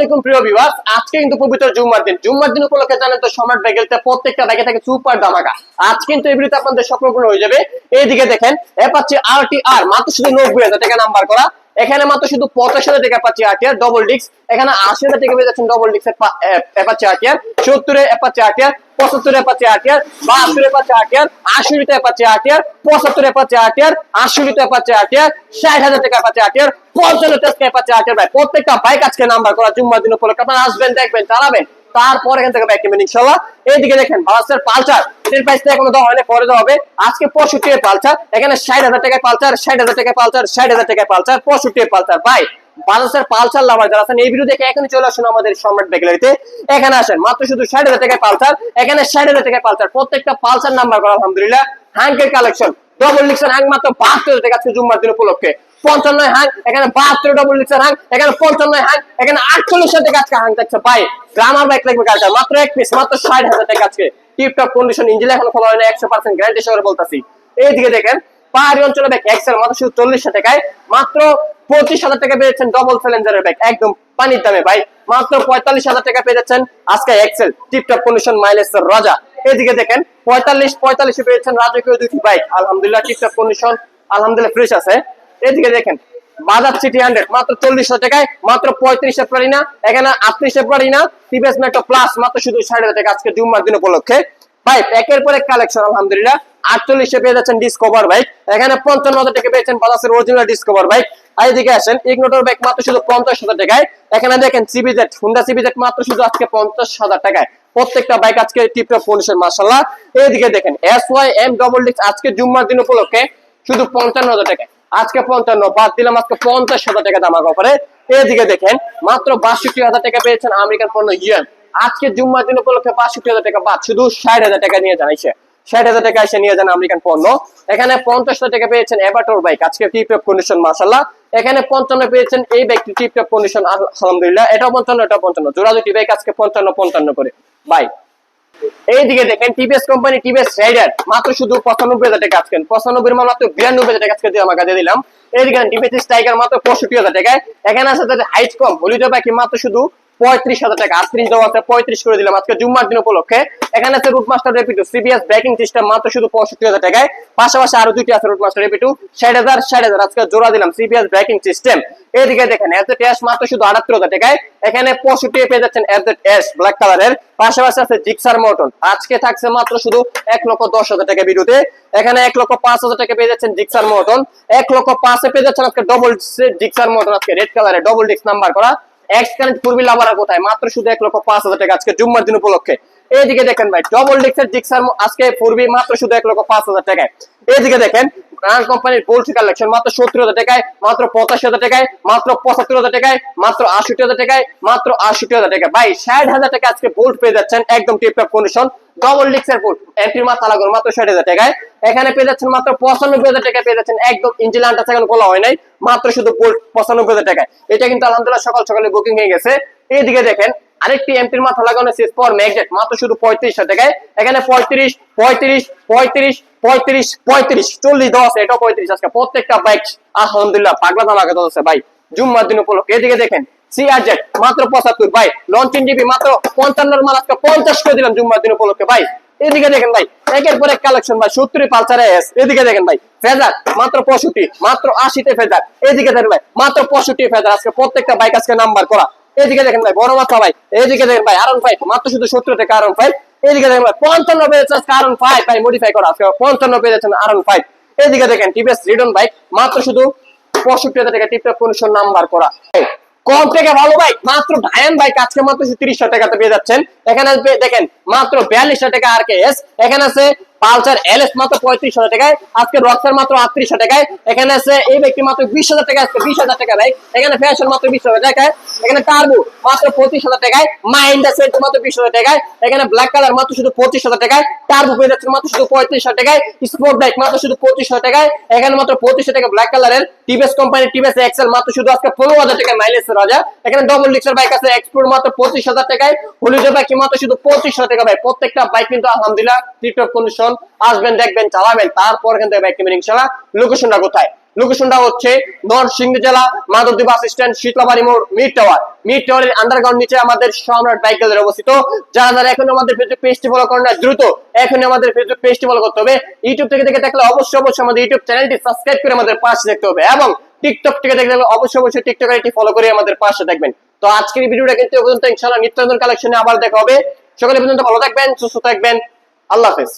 আলাইকুম প্রিয় বিভাগ আজকে কিন্তু পবিত্র জুম্মার দিন। জুম্মার দিন উপলক্ষে জানেন তো সম্রাট ব্যাগেলতে প্রত্যেকটা ব্যাগে থাকে সুপার দামাকা আজ কিন্তু এই ভিডিওতে আপনাদের স্বপ্নপূর্ণ হয়ে যাবে। এইদিকে দেখেন, এ পাচ্ছে আর টি আর মাত্র শুধু নব্বই হাজার টাকা নাম্বার করা। এখানে মাত্র শুধু পঁচাশি হাজার টাকা পাচ্ছি আটিয়ার ডবল ডিস্ক এখানে আশি হাজার টাকা পেয়ে যাচ্ছেন ডবল ডিস্কের পাচ্ছি আটিয়ার সত্তরে পাচ্ছি আটিয়ার পঁচাত্তরে পাচ্ছি আটিয়ার বাহাত্তরে পাচ্ছি আটিয়ার আশিতে পাচ্ছি আটিয়ার পঁচাত্তরে পাচ্ছি আটিয়ার আশিতে পাচ্ছি আটিয়ার ষাট হাজার টাকা পাচ্ছি আটিয়ার পঞ্চান্ন টাকা পাচ্ছি আটিয়ার ভাই, প্রত্যেকটা বাইক আজকে নাম্বার করা, জুম্মার দিন উপলক্ষে। আপনারা আসবেন, দেখবেন চালাবেন তারপর এখান থেকে ব্যাক নেবেন ইনশাল্লাহ এইদিকে দেখেন বাসের পালচার প্রাইসটা এখনও দেওয়া হয়নি, পরে দেওয়া হবে। আজকে পঁয়ষট্টি এখানে ষাট হাজার টাকায় ষাট হাজার টাকায় ষাট হাজার টাকায় পঁয়ষট্টি লাভার যারা আছেন, এই ভিডিও দেখে চলে আসুন আমাদের সম্রাট বেগলারিতে। এখানে আসেন, মাত্র শুধু ষাট হাজার টাকায় পালচার এখানে ষাট হাজার টাকায় পালচার প্রত্যেকটা পালচার নাম্বার করা, আলহামদুলিল্লাহ। হ্যাঙ্কের কালেকশন ডবল লিক্সন হ্যাং মাত্র বাহাত্তর টাকা জুম্মার দিন উপলক্ষে। পঞ্চান্ন হ্যাং এখানে বাহাত্তর ডবল লিক্সন হ্যাং এখানে পঞ্চান্ন হ্যাং এখানে আটচল্লিশ হাজার টাকা হ্যাং থাকছে। ভাই গ্রামার বাইক লাগবে কালকে, মাত্র এক পিস মাত্র ষাট হাজার টাকা আজকে। টিপটপ কন্ডিশন ইঞ্জিন এখনও খোলা হয়নি, একশো পার্সেন্ট গ্যারান্টি সহকারে বলতেছি। এইদিকে দেখেন, পাহাড়ি অঞ্চলে ব্যাগ এক্সেল মাত্র শুধু চল্লিশ টাকায়, মাত্র পঁচিশ হাজার টাকা পেয়েছেন ডবল সিলিন্ডারের ব্যাগ একদম পানির দামে ভাই। মাত্র পঁয়তাল্লিশ হাজার টাকা পেয়ে যাচ্ছেন আজকে এক্সেল টিপটপ কন্ডিশন মাইলেজ রাজা। এইদিকে দেখেন, পঁয়তাল্লিশ, পঁয়তাল্লিশে পেয়েছেন রাজকীয় দুটি বাইক আলহামদুলিল্লাহ টিপটপ কন্ডিশন আলহামদুলিল্লাহ ফ্রেশ আছে। এদিকে দেখেন বাজার সিটি হান্ড্রেড, মাত্র চল্লিশ টাকায়, মাত্র পঁয়ত্রিশে পারি না, এখানে আটত্রিশে পারি না, টিভিএস মেট্রো প্লাস, মাত্র শুধু ষাট হাজার টাকা আজকে জুম্মার দিন উপলক্ষে। ভাই একের পর এক কালেকশন আলহামদুলিল্লাহ। আটচল্লিশে পেয়ে যাচ্ছেন ডিসকভার বাইক এখানে পঞ্চান্ন হাজার টাকা পেয়েছেন বাজাসের অরিজিনাল ডিসকভার বাইক এইদিকে আসেন ইগনোটর বাইক মাত্র শুধু পঞ্চাশ হাজার টাকায়। এখানে দেখেন সিবিজেট হুন্ডা সিবিজেট মাত্র শুধু আজকে পঞ্চাশ হাজার টাকায়। প্রত্যেকটা বাইক আজকে টিপটপ কন্ডিশন মাসাল্লাহ এইদিকে দেখেন এস ওয়াই এম ডবল ডিক্স আজকে জুম্মার দিন উপলক্ষে শুধু পঞ্চান্ন হাজার টাকা আজকে পঞ্চান্ন, বাদ দিলাম আজকে পঞ্চাশ হাজার টাকা দাম অফারে। এদিকে দেখেন, মাত্র বাষট্টি হাজার টাকা পেয়েছেন আমেরিকান পণ্য ইউএন আজকে জুম্মার দিন উপলক্ষে বাষট্টি হাজার টাকা বাদ, শুধু ষাট হাজার টাকা নিয়ে জানাইছে ষাট হাজার টাকা এসে নিয়ে যান আমেরিকান পণ্য। এখানে পঞ্চাশ হাজার টাকা পেয়েছেন এভাটোর বাইক আজকে টিপটপ কন্ডিশন মাসাল্লাহ এখানে পঞ্চান্ন পেয়েছেন এই বাইকটি টিপটপ কন্ডিশন আলহামদুলিল্লাহ। এটাও পঞ্চান্ন এটাও পঞ্চান্ন। জোড়া দুটি বাইক আজকে পঞ্চান্ন পঞ্চান্ন করে। বাই এইদিকে দেখেন টিভিএস কোম্পানি টিভিএস রাইডার মাত্র শুধু পঁচানব্বই হাজার টাকা আজকে পঁচানব্বই মাত্র বিরানব্বই হাজার টাকা আজকে আমাকে দিয়ে দিলাম। টিভিএস মাত্র পঁয়ষট্টি হাজার টাকায়। এখানে আছে হাইট কম হলিডে বাকি মাত্র শুধু পঁয়ত্রিশ হাজার টাকা। আটত্রিশ দেওয়া আছে, পঁয়ত্রিশ করে দিলাম আজকে জুম্মার দিন উপলক্ষে। এখানে আছে রেপিটু সিবিএস ব্রেকিং সিস্টেম মাত্র শুধু পঁয়ষট্টি হাজার টাকায়। পাশাপাশি আরও আছে রেপিটু ষাট হাজার ষাট হাজার। আজকে জোড়া দিলাম সিবিএস ব্রেকিং সিস্টেম এদিকে দেখেন মাত্র শুধু আটাত্তর হাজার টাকায়। এখানে পঁয়ষট্টি পেয়ে যাচ্ছেন ব্ল্যাক কালারের পাশাপাশি আছে জিক্সার মোটন আজকে থাকছে মাত্র শুধু এক লক্ষ দশ হাজার টাকা ভিডিওতে এখানে এক লক্ষ পাঁচ হাজার টাকা পেয়ে যাচ্ছেন জিক্সার মোটন এক লক্ষ পাঁচে পেয়ে যাচ্ছেন আজকে ডবল জিক্সার মোটন আজকে রেড কালারের ডবল ডিক্স নাম্বার করা। এক্স কারেন্ট পূর্বী লাভারা কোথায়? মাত্র শুধু এক লক্ষ পাঁচ হাজার টাকা আজকে জুম্মার দিন উপলক্ষে। এইদিকে দেখেন ভাই ডবল ডিক্সের জিক্সার আজকে পূর্বী মাত্র শুধু এক লক্ষ পাঁচ হাজার টাকায়। এইদিকে দেখেন ডিক্সের এখানে পেয়ে যাচ্ছেন মাত্র পঁচানব্বই হাজার টাকা পেয়ে যাচ্ছেন একদম ইঞ্জিন হয় নাই, মাত্র শুধু পঁচানব্বই হাজার টাকায়। এটা কিন্তু আলহামদুলিল্লাহ সকাল সকালে বুকিং হয়ে গেছে। এইদিকে দেখেন আরেকটি এমপির মাথা লাগানো শেষ পর ম্যাগজেট মাত্র শুধু পঁয়ত্রিশ টাকায়। এখানে পঁয়ত্রিশ পঁয়ত্রিশ পঁয়ত্রিশ পঁয়ত্রিশ পঁয়ত্রিশ, চল্লিশ দশ, এটাও পঁয়ত্রিশ আজকে। প্রত্যেকটা বাইক আলহামদুলিল্লাহ, পাগলা দাম আগে আছে ভাই। জুম্মার দিন উপলক্ষে। এদিকে দেখেন সিআরজেড মাত্র পঁচাত্তর, ভাই। লঞ্চিং জিবি মাত্র পঞ্চান্নর মাল আজকে পঞ্চাশ করে দিলাম জুম্মার দিন উপলক্ষে, ভাই। এদিকে দেখেন ভাই, একের পর এক কালেকশন ভাই। সত্তর পালসার এস এদিকে দেখেন ভাই, ফেজার, মাত্র পঁয়ষট্টি, মাত্র আশিতে ফেজার। এদিকে দেখেন ভাই, মাত্র পঁয়ষট্টি ফেজার। আজকে প্রত্যেকটা বাইক আজকে নাম্বার করা। এদিকে দেখেন ভাই, বড় মাথা ভাই। এদিকে দেখেন ভাই আরন ফাইভ মাত্র শুধু সত্তর টাকা আরন ফাইভ এদিকে দেখেন ভাই, পঞ্চান্ন পেয়েছে আরন ফাইভ ভাই মডিফাই করা আজকে পঞ্চান্ন পেয়েছেন আরন ফাইভ এদিকে দেখেন টিভিএস রিডন বাইক মাত্র শুধু পঁয়ষট্টি হাজার টাকা টিপটপ কন্ডিশন নাম্বার করা। কম থেকে ভালো বাইক মাত্র ডায়ন বাইক আজকে মাত্র তিরিশ টাকাতে পেয়ে যাচ্ছেন। এখানে দেখেন, মাত্র বিয়াল্লিশ টাকা আর কে এস এখানে আছে পালসার এল এস মাত্র পঁয়ত্রিশ হাজার টাকায়, আজকে রক্সার মাত্র আটত্রিশ টাকায়। এখানে আছে এই ব্যক্তি মাত্র বিশ হাজার টাকা আজকে বিশ হাজার টাকা ভাই। এখানে ফ্যাশন মাত্র বিশ হাজার টাকায়। এখানে মাত্র পঁচিশ হাজার টাকায়। মাইন্ডা মাত্র বিশ হাজার টাকায়। এখানে ব্ল্যাক কালার মাত্র শুধু পঁচিশ হাজার টাকায়। টার্বো পেয়ে মাত্র শুধু পঁয়ত্রিশ হাজার টাকায়। স্পোর্ট বাইক মাত্র শুধু পঁচিশ হাজার টাকায়। এখানে মাত্র পঁচিশ টাকা ব্ল্যাক কালারের টিভিএস কোম্পানি টিভিএস এক্সেল মাত্র শুধু আজকে পনেরো হাজার টাকায় মাইলেজ রাজা এখানে ডবল ডিক্সের বাইক আছে এক্সপোর্ট মাত্র পঁচিশ হাজার টাকায়। হলিডে বাইক মাত্র শুধু পঁচিশ হাজার টাকা ভাই। প্রত্যেকটা বাইক কিন্তু আলহামদুলিল্লাহ টিপটপ কন্ডিশন আসবেন, দেখবেন, চালাবেন, তারপর এখান থেকে বাইক কিনবেন ইনশাল্লাহ লোকেশনটা কোথায়? লোকেশনটা হচ্ছে নরসিংদী জেলা মাধবদী বাস স্ট্যান্ড, শীতলাবাড়ি মোড়, মিড টাওয়ার। মিড টাওয়ারের আন্ডারগ্রাউন্ড নিচে আমাদের সম্রাট বাইকেলের অবস্থিত। যারা যারা এখন আমাদের ফেসবুক পেজটি ফলো করেন না দ্রুত এখন আমাদের ফেসবুক পেজটি ফলো করতে হবে। ইউটিউব থেকে দেখে দেখলে অবশ্যই অবশ্যই আমাদের ইউটিউব চ্যানেলটি সাবস্ক্রাইব করে আমাদের পাশে দেখতে হবে এবং টিকটক থেকে দেখে দেখলে অবশ্যই অবশ্যই টিকটক আইটি ফলো করে আমাদের পাশে দেখবেন তো আজকের ভিডিওটা কিন্তু পর্যন্ত ইনশাআল্লাহ নিত্য কালেকশনে আবার দেখা হবে। সকলে পর্যন্ত ভালো থাকবেন, সুস্থ থাকবেন। আল্লাহ হাফেজ।